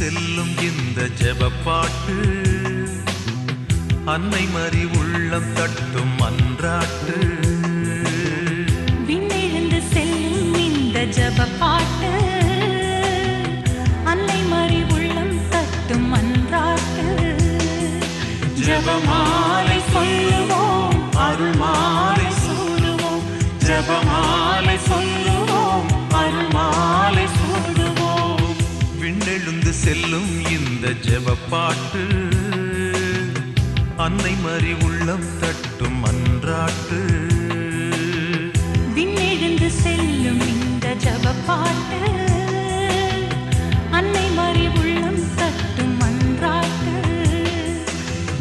செல்லும் இந்த ஜெபப்பாட்டு. அன்னை மறி உள்ளம் தட்டும் அன்றாட்டு. விண்ணெழுந்து செல்லும் இந்த ஜப பாட்டு அன்னை மறி உள்ளம் தட்டும் அன்றாட்டு. ஜெபமாலை செல்லும் இந்த ஜெபப்பாட்டு. அன்னை மறி உள்ளம் தட்டும் அன்றாட்டு. விண்ணெழுந்து செல்லும் இந்த ஜப பாட்டு அன்னை மறி உள்ளம் தட்டும் அன்றாட்டு.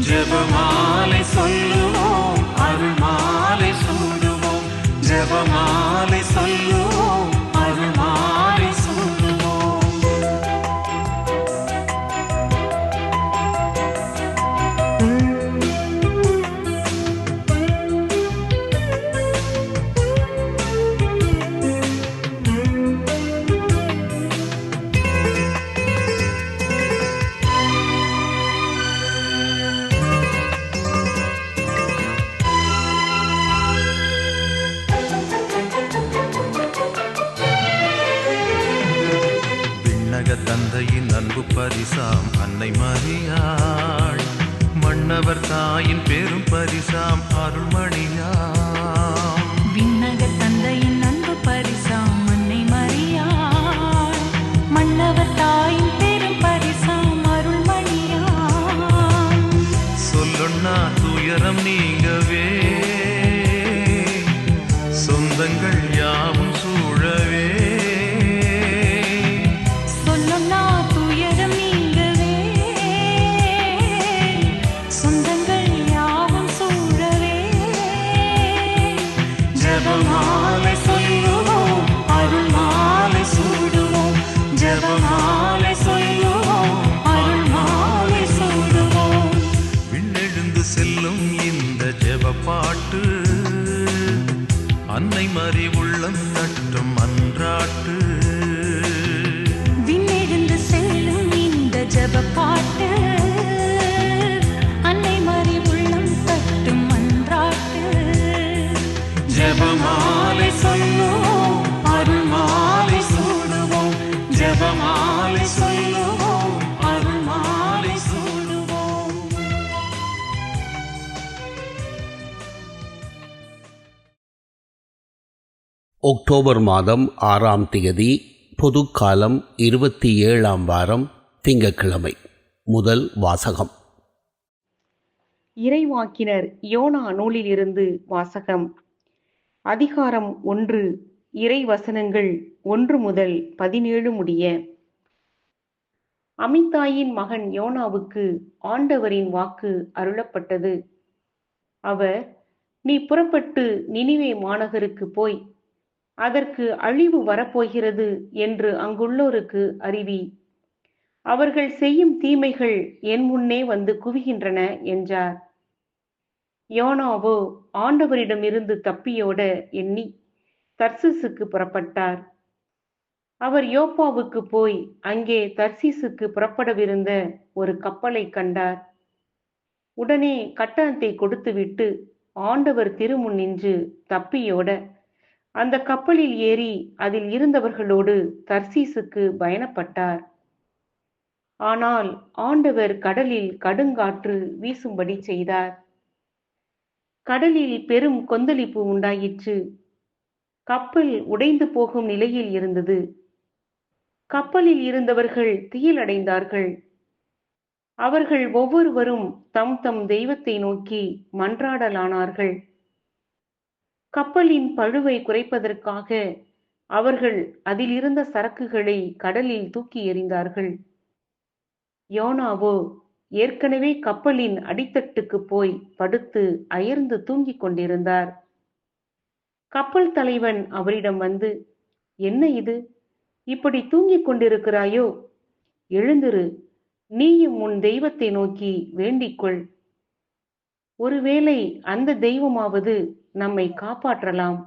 ஜெபமாலை சொல்லுவோம் விண்ணக தந்தையின் அன்பு பரிசாம். அன்னை மரியாள் மன்னவர் தாயின் பெரும் பரிசாம். அருள்மணியாள். ஜெபமாலை சொல்லுவோம் அருள் மாலை அக்டோபர் மாதம் ஆறாம் தேதி பொதுக்காலம் இருபத்தி ஏழாம் வாரம் திங்கட்கிழமை. முதல் வாசகம். இறைவாக்கினர் யோனா நூலிலிருந்து வாசகம். அதிகாரம் ஒன்று இறை வசனங்கள் ஒன்று முதல் பதினேழு முடிய அமித்தாயின் மகன் யோனாவுக்கு ஆண்டவரின் வாக்கு அருளப்பட்டது. அவர் நீ புறப்பட்டு நினிவே மாநகருக்கு போய் அதற்கு அழிவு வரப்போகிறது என்று அங்குள்ளோருக்கு அறிவி. அவர்கள் செய்யும் தீமைகள் என் முன்னே வந்து குவிகின்றன என்றார். யோனாவோ ஆண்டவரிடமிருந்து தப்பியோட எண்ணி தர்சிசுக்கு புறப்பட்டார். அவர் யோப்பாவுக்கு போய் அங்கே தர்சீசுக்கு புறப்படவிருந்த ஒரு கப்பலை கண்டார். உடனே கட்டணத்தை கொடுத்துவிட்டு ஆண்டவர் திருமுன் நின்று தப்பியோட அந்த கப்பலில் ஏறி அதில் இருந்தவர்களோடு தர்சீசுக்கு பயணப்பட்டார். ஆனால் ஆண்டவர் கடலில் கடுங்காற்று வீசும்படி செய்தார். கடலில் பெரும் கொந்தளிப்பு உண்டாயிற்று. கப்பல் உடைந்து போகும் நிலையில் இருந்தது. கப்பலில் இருந்தவர்கள் தீயிலடைந்தார்கள் அவர்கள் ஒவ்வொருவரும் தம் தம் தெய்வத்தை நோக்கி மன்றாடலானார்கள். கப்பலின் பழுவை குறைப்பதற்காக அவர்கள் அதில் இருந்த சரக்குகளை கடலில் தூக்கி எறிந்தார்கள். யோனாவோ ஏற்கனவே கப்பலின் அடித்தட்டுக்கு போய் படுத்து அயர்ந்து தூங்கிக் கொண்டிருந்தார். கப்பல் தலைவன் அவரிடம் வந்து என்ன இது? இப்படி தூங்கிக் கொண்டிருக்கிறாயோ? எழுந்திரு நீயும் உன் தெய்வத்தை நோக்கி வேண்டிக்கொள். ஒருவேளை அந்த தெய்வமாவது நம்மை காப்பாற்றலாம்.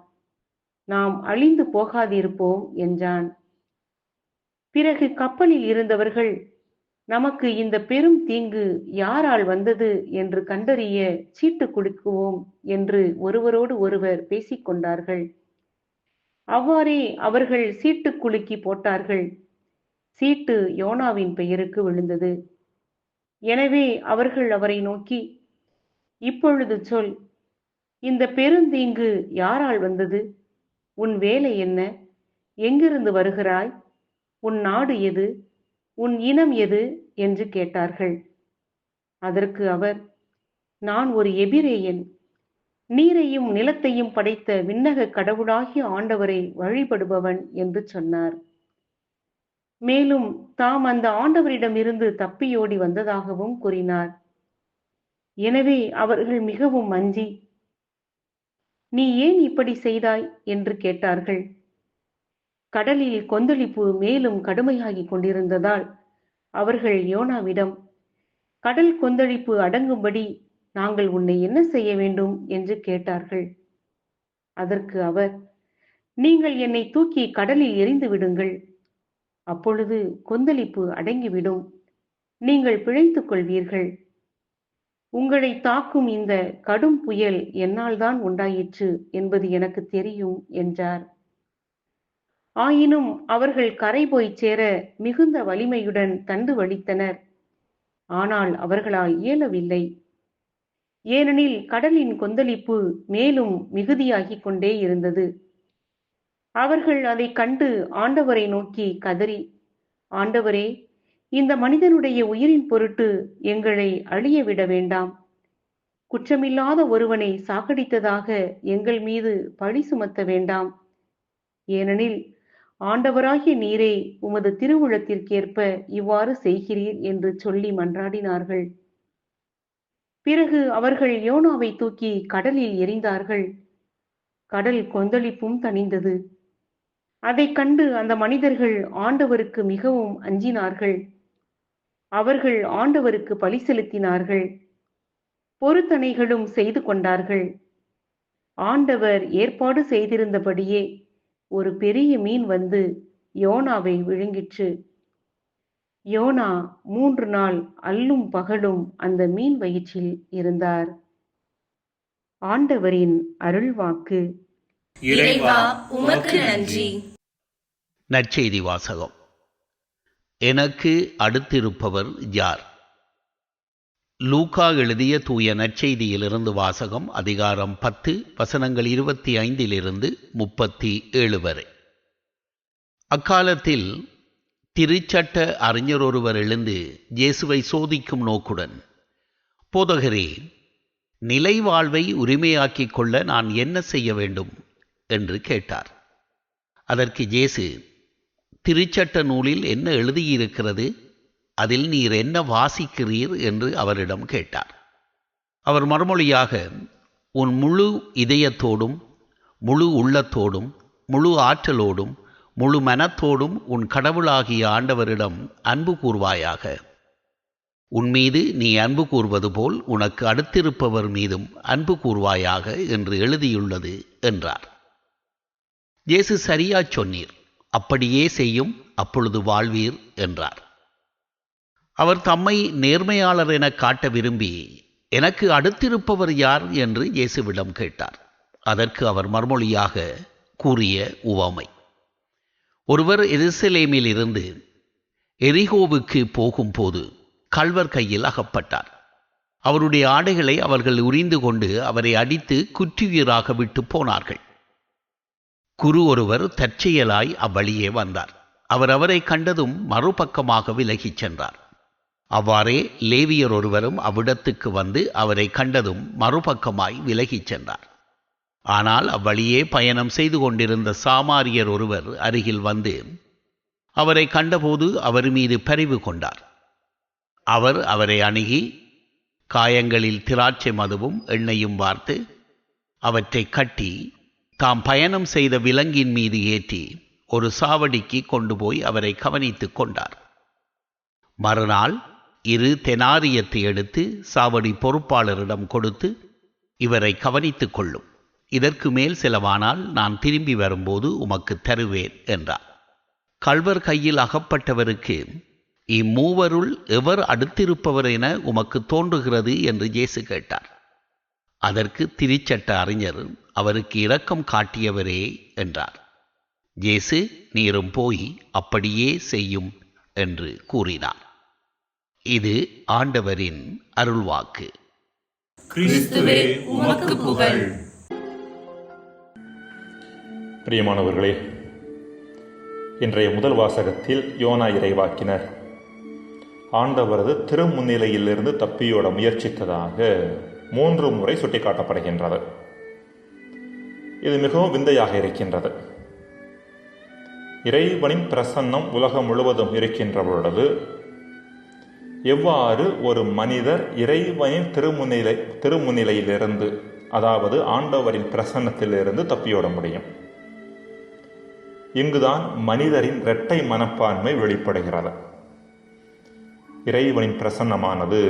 நாம் அழிந்து போகாதிருப்போம் என்றான். பிறகு கப்பலில் இருந்தவர்கள் நமக்கு இந்த பெரும் தீங்கு யாரால் வந்தது என்று கண்டறிய சீட்டு கொடுக்குவோம் என்று ஒருவரோடு ஒருவர் பேசிக்கொண்டார்கள். அவ்வாறே அவர்கள் சீட்டு குலுக்கி போட்டார்கள். சீட்டு யோனாவின் பெயருக்கு விழுந்தது. எனவே அவர்கள் அவரை நோக்கி இப்பொழுது சொல் இந்த பெருந்தீங்கு யாரால் வந்தது? உன் வேலை என்ன? எங்கிருந்து வருகிறாய்? உன் நாடு எது? உன் இனம் எது? என்று கேட்டார்கள். அதற்கு அவர் நான் ஒரு எபிரேயன் நீரையும் நிலத்தையும் படைத்த விண்ணக கடவுளாகிய ஆண்டவரை வழிபடுபவன் என்று சொன்னார். மேலும் தாம் அந்த ஆண்டவரிடமிருந்து தப்பியோடி வந்ததாகவும் கூறினார். எனவே அவர்கள் மிகவும் அஞ்சி நீ ஏன் இப்படி செய்தாய்? என்று கேட்டார்கள். கடலில் கொந்தளிப்பு மேலும் கடுமையாகிக் கொண்டிருந்ததால் அவர்கள் யோனாவிடம் கடல் கொந்தளிப்பு அடங்கும்படி நாங்கள் உன்னை என்ன செய்ய வேண்டும்? என்று கேட்டார்கள். அதற்கு அவர் நீங்கள் என்னை தூக்கி கடலில் எரிந்து விடுங்கள். அப்பொழுது கொந்தளிப்பு அடங்கிவிடும். நீங்கள் பிழைத்துக் கொள்வீர்கள். உங்களை தாக்கும் இந்த கடும் புயல் என்னால் தான் உண்டாயிற்று என்பது எனக்கு தெரியும் என்றார். ஆயினும் அவர்கள் கரை போய் சேர மிகுந்த வலிமையுடன் தண்டு வலித்தனர். ஆனால் அவர்களால் இயலவில்லை. ஏனெனில் கடலின் கொந்தளிப்பு மேலும் மிகுதியாகிக் கொண்டே இருந்தது. அவர்கள் அதை கண்டு ஆண்டவரை நோக்கி கதறி ஆண்டவரே இந்த மனிதனுடைய உயிரின் பொருட்டு எங்களை அழிய விட வேண்டாம். குற்றமில்லாத ஒருவனை சாகடித்ததாக எங்கள் மீது பழி சுமத்த வேண்டாம். ஏனெனில் ஆண்டவராகிய நீரே உமது திருவுளத்திற்கேற்ப இவ்வாறு செய்கிறீர் என்று சொல்லி மன்றாடினார்கள். பிறகு அவர்கள் யோனாவை தூக்கி கடலில் எறிந்தார்கள். கடல் கொந்தளிப்பும் தணிந்தது. அதைக் கண்டு அந்த மனிதர்கள் ஆண்டவருக்கு மிகவும் அஞ்சினார்கள். அவர்கள் ஆண்டவருக்கு பலி செலுத்தினார்கள். பொருத்தனைகளும் செய்து கொண்டார்கள். ஆண்டவர் ஏற்பாடு செய்திருந்தபடியே ஒரு பெரிய மீன் வந்து யோனாவை விழுங்கிற்று. யோனா மூன்று நாள் அல்லும் பகலும் அந்த மீன் வயிற்றில் இருந்தார். ஆண்டவரின் அருள்வாக்கு. இறைவா உமக்கு நன்றி. நற்செய்தி வாசகம். எனக்கு அடுத்திருப்பவர் யார்? லூகா எழுதிய தூய நற்செய்தியிலிருந்து வாசகம் அதிகாரம் பத்து வசனங்கள் இருபத்தி ஐந்திலிருந்து முப்பத்தி ஏழு வரை. அக்காலத்தில் திருச்சட்ட அறிஞர் ஒருவர் எழுந்து இயேசுவை சோதிக்கும் நோக்குடன் போதகரே நிலை வாழ்வை உரிமையாக்கிக் கொள்ள நான் என்ன செய்ய வேண்டும்? என்று கேட்டார். அதற்கு இயேசு திருச்சட்ட நூலில் என்ன எழுதியிருக்கிறது? அதில் நீர் என்ன வாசிக்கிறீர்? என்று அவரிடம் கேட்டார். அவர் மறுமொழியாக உன் முழு இதயத்தோடும் முழு உள்ளத்தோடும் முழு ஆற்றலோடும் முழு மனத்தோடும் உன் கடவுளாகிய ஆண்டவரிடம் அன்பு கூர்வாயாக. உன் மீது நீ அன்பு கூர்வது போல் உனக்கு அடுத்திருப்பவர் மீதும் அன்பு கூர்வாயாக என்று எழுதியுள்ளது என்றார். இயேசு சரியாச் சொன்னீர் அப்படியே செய்யும் அப்பொழுது வாழ்வீர் என்றார். அவர் தம்மை நேர்மையாளர் என காட்ட விரும்பி எனக்கு அடுத்திருப்பவர் யார் என்று இயேசுவிடம் கேட்டார். அதற்கு அவர் மறுமொழியாக கூறிய உவமை. ஒருவர் எருசலேமில் இருந்து எரிகோவுக்கு போகும்போது கல்வர் கையில் அகப்பட்டார். அவருடைய ஆடைகளை அவர்கள் உரிந்து கொண்டு அவரை அடித்து குற்றுயிராக விட்டு போனார்கள். குரு ஒருவர் தற்செயலாய் அவ்வழியே வந்தார். அவர் அவரை கண்டதும் மறுபக்கமாக விலகிச் சென்றார். அவ்வாறே லேவியர் ஒருவரும் அவ்விடத்துக்கு வந்து அவரை கண்டதும் மறுபக்கமாய் விலகிச் சென்றார். ஆனால் அவ்வழியே பயணம் செய்து கொண்டிருந்த சாமாரியர் ஒருவர் அருகில் வந்து அவரை கண்டபோது அவர் மீது பரிவு கொண்டார். அவர் அவரை அணுகி காயங்களில் திராட்சை மதுவும் எண்ணெயும் வார்த்து அவற்றை கட்டி தாம் பயணம் செய்த விலங்கின் மீது ஏற்றி ஒரு சாவடிக்கு கொண்டு போய் அவரை கவனித்துக் கொண்டார். மறுநாள் இரு தெனாரியத்தை எடுத்து சாவடி பொறுப்பாளரிடம் கொடுத்து இவரை கவனித்துக் கொள்ளும். இதற்கு மேல் செலவானால் நான் திரும்பி வரும்போது உமக்கு தருவேன் என்றார். கள்வர் கையில் அகப்பட்டவருக்கு இம்மூவருள் எவர் அடுத்திருப்பவர் என உமக்கு தோன்றுகிறது என்று இயேசு கேட்டார். அதற்கு திருச்சட்ட அறிஞர் அவருக்கு இரக்கம் காட்டியவரே என்றார். இயேசு நீரும் போய் அப்படியே செய்யும் என்று கூறினார். இது ஆண்டவரின் அருள்வாக்கு. கிறிஸ்துவே உமக்கு புகழ். பிரியமானவர்களே இன்றைய முதல் வாசகத்தில் யோனா இறைவாக்கினர். ஆண்டவரது திருமுன்னிலையிலிருந்து தப்பியோட முயற்சித்ததாக மூன்று முறை சுட்டிக்காட்டப்படுகின்றது. இது மிகவும் விந்தையாக இருக்கின்றது. இறைவனின் பிரசன்னம் உலகம் முழுவதும் இருக்கின்ற பொழுது எவ்வாறு ஒரு மனிதர் இறைவனின் திருமுன்னிலை திருமுன்னிலையிலிருந்து அதாவது ஆண்டவரின் பிரசன்னத்திலிருந்து தப்பியோட முடியும்? இங்குதான் மனிதரின் இரட்டை மனப்பான்மை வெளிப்படுகிறது. இறைவனின் பிரசன்னமானது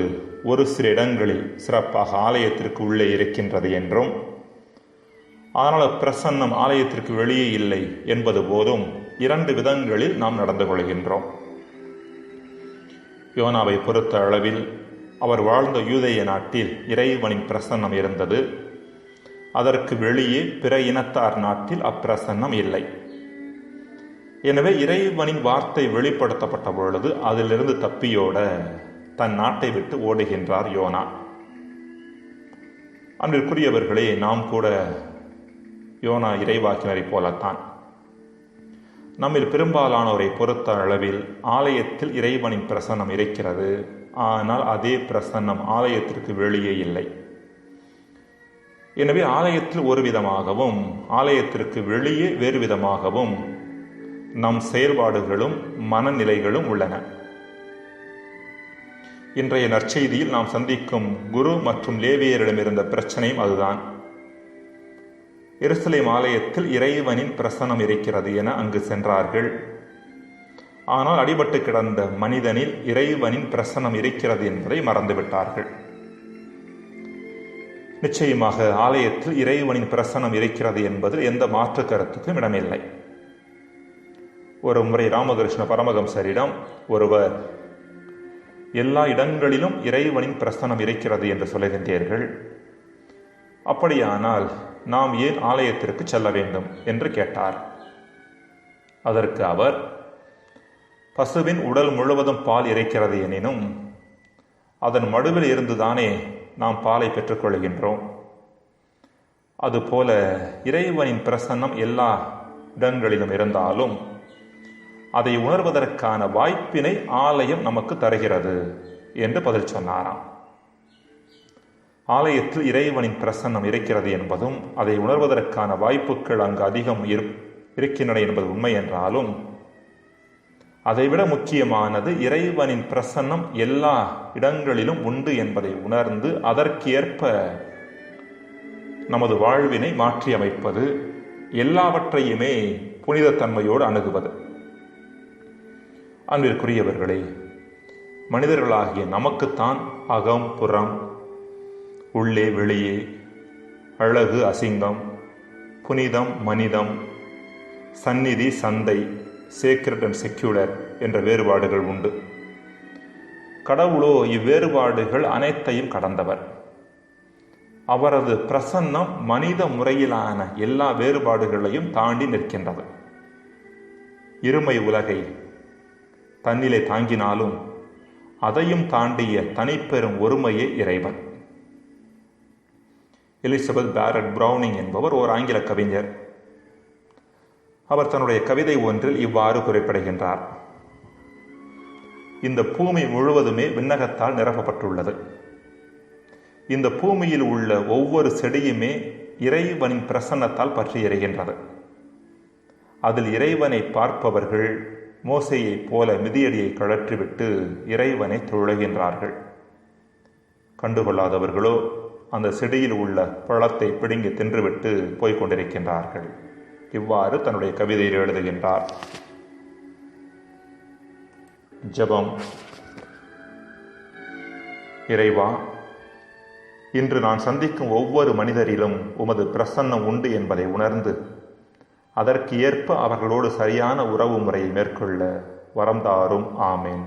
ஒரு சில இடங்களில் சிறப்பாக ஆலயத்திற்கு உள்ளே இருக்கின்றது என்றும் ஆனால் பிரசன்னம் ஆலயத்திற்கு வெளியே இல்லை என்பது போதும் இரண்டு விதங்களில் நாம் நடந்து கொள்கின்றோம். யோனாவை பொறுத்த அளவில் அவர் வாழ்ந்த யூதேய நாட்டில் இறைவனின் பிரசன்னம் இருந்தது. அதற்கு வெளியே பிற இனத்தார் நாட்டில் அப்பிரசன்னம் இல்லை. எனவே இறைவனின் வார்த்தை வெளிப்படுத்தப்பட்ட பொழுது அதிலிருந்து தப்பியோட தன் நாட்டை விட்டு ஓடுகின்றார் யோனா. அன்றிற்குரியவர்களே நாம் கூட யோனா இறைவாக்கினரை போலத்தான். நம்மில் பெரும்பாலானோரை பொறுத்த அளவில் ஆலயத்தில் இறைவனின் பிரசன்னம் இருக்கிறது. ஆனால் அதே பிரசன்னம் ஆலயத்திற்கு வெளியே இல்லை. எனவே ஆலயத்தில் ஒரு விதமாகவும் ஆலயத்திற்கு வெளியே வேறு விதமாகவும் நம் செயல்பாடுகளும் மனநிலைகளும் உள்ளன. இன்றைய நற்செய்தியில் நாம் சந்திக்கும் குரு மற்றும் லேவியரிடம் இருந்த பிரச்சனையும் அதுதான். எருசலேம் ஆலயத்தில் இறைவனின் பிரசனம் இருக்கிறது என அங்கு சென்றார்கள். ஆனால் அடிபட்டு கிடந்த மனிதனில் இறைவனின் பிரசனம் இருக்கிறது என்பதை மறந்துவிட்டார்கள். நிச்சயமாக ஆலயத்தில் இறைவனின் பிரசனம் இருக்கிறது என்பதில் எந்த மாற்று கருத்துக்கும் இடமில்லை. ஒரு முறை ராமகிருஷ்ண பரமஹம்சரிடம் ஒருவர் எல்லா இடங்களிலும் இறைவனின் பிரசனம் இருக்கிறது என்று சொல்லுகின்றீர்கள். அப்படியானால் நாம் ஏன் ஆலயத்திற்கு செல்ல வேண்டும்? என்று கேட்டார். அதற்கு அவர் பசுவின் உடல் முழுவதும் பால் இறைக்கிறது எனினும் அதன் மடுவில் இருந்துதானே நாம் பாலை பெற்றுக்கொள்கின்றோம். அதுபோல இறைவனின் பிரசன்னம் எல்லா இடங்களிலும் இருந்தாலும் அதை உணர்வதற்கான வாய்ப்பினை ஆலயம் நமக்கு தருகிறது என்று பதில் சொன்னாராம். ஆலயத்தில் இறைவனின் பிரசன்னம் இருக்கிறது என்பதும் அதை உணர்வதற்கான வாய்ப்புகள் அங்கு அதிகம் இருக்கின்றன என்பது உண்மை என்றாலும் அதைவிட முக்கியமானது இறைவனின் பிரசன்னம் எல்லா இடங்களிலும் உண்டு என்பதை உணர்ந்து அதற்கேற்ப நமது வாழ்வினை மாற்றியமைப்பது எல்லாவற்றையுமே புனிதத்தன்மையோடு அணுகுவது. அன்பிற்குரியவர்களே மனிதர்களாகிய நமக்குத்தான் அகம் புறம் உள்ளே வெளியே அழகு அசிங்கம் புனிதம் மனிதம் சந்நிதி சந்தை சேக்ரட் அண்ட் செக்யூலர் என்ற வேறுபாடுகள் உண்டு. கடவுளோ இவ்வேறுபாடுகள் அனைத்தையும் கடந்தவர். அவரது பிரசன்னம் மனித முறையிலான எல்லா வேறுபாடுகளையும் தாண்டி நிற்கின்றது. இருமை உலகை தன்னிலை தாங்கினாலும் அதையும் தாண்டிய தனிப்பெரும் ஒருமையே இறைவன். எலிசபெத் பேரட் பிரவுனிங் என்பவர் ஓர் ஆங்கில கவிஞர். அவர் தன்னுடைய கவிதை ஒன்றில் இவ்வாறு குறிப்பிடுகின்றார். இந்த பூமி முழுவதுமே விண்ணகத்தால் நிரப்பப்பட்டுள்ளது. இந்த பூமியில் உள்ள ஒவ்வொரு செடியுமே இறைவனின் பிரசன்னத்தால் பற்றி எறிகின்றது அதில் இறைவனை பார்ப்பவர்கள் மோசையைப் போல மிதியடியை கழற்றிவிட்டு இறைவனை தொழுகின்றார்கள். கண்டுகொள்ளாதவர்களோ அந்த செடியில் உள்ள பழத்தை பிடுங்கி தின்றுவிட்டு போய்க் கொண்டிருக்கின்றார்கள். இவ்வாறு தன்னுடைய கவிதையில் எழுதுகின்றார். ஜபம். இறைவா இன்று நான் சந்திக்கும் ஒவ்வொரு மனிதரிலும் உமது பிரசன்னம் உண்டு என்பதை உணர்ந்து அதற்கு ஏற்ப அவர்களோடு சரியான உறவு முறையை மேற்கொள்ள வரம்தாரும் ஆமேன்.